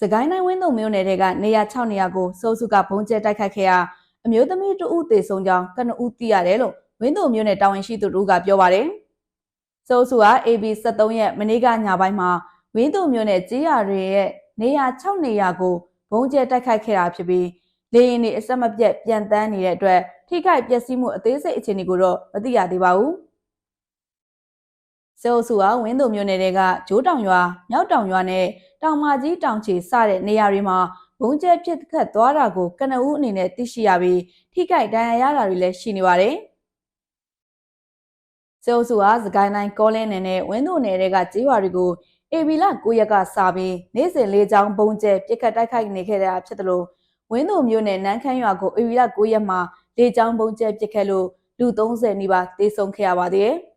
စကိုင်းတိုင်းဝင်းတုံမြို့နယ်တွေကနေရာ6နေရာကိုစိုးစုကဘုံကျဲတိုက်ခိုက်ခဲ့ရာအမျိုးသမီးတဦးသေဆုံးကြောင်းကနဦးသိရတယ်လို့ဝင်းတုံမြို့နယ်တာဝန်ရှိသူတို့ကပြောပါတယ်။စိုးစုက AB 73ရက်မနေ့ကညပိုင်းမှာဝင်းတုံမြို့နယ်ကြေးရတွေရဲ့နေရာ6နေရာကိုဘုံကျဲတိုက်ခိုက်ခဲ့တာဖြစ်ပြီးလေရင်တွေအဆက်မပြတ်ပြန်တန်းနေတဲ့အတွက်ထိခိုက်ပျက်စီးမှုအသေးစိတ်အခြေအနေကိုတော့မသိရသေးပါဘူး။ စေအုပ်စုဟာဝင်းတုံမြို့နယ်တွေကဂျိုးတောင်ရွာမြောက်တောင်ရွာနဲ့တောင်မကြီးတောင်ချေစတဲ့နေရာတွေမှာဘုံကျဲဖြစ်ခတ်သွားတာကိုကနဦးအနေနဲ့သိရှိရပြီးထိခိုက်ဒဏ်ရာရတာတွေလည်းရှိနေပါတယ်။စေအုပ်စုဟာစကိုင်းတိုင်းကောလင်းနယ်နဲ့ဝင်းတုံနယ်တွေကကြေးရွာတွေကို AB လ9ရက်ကစပြီးနေ့စဉ်လေးချောင်းဘုံကျဲပြစ်ခတ်တိုက်ခိုက်နေခဲ့တာဖြစ်တယ်လို့ဝင်းတုံမြို့နယ်နန်းခမ်းရွာကို AB လ9ရက်မှာလေးချောင်းဘုံကျဲပြစ်ခတ်လို့လူ30နီးပါးသေဆုံးခဲ့ရပါသေးတယ်။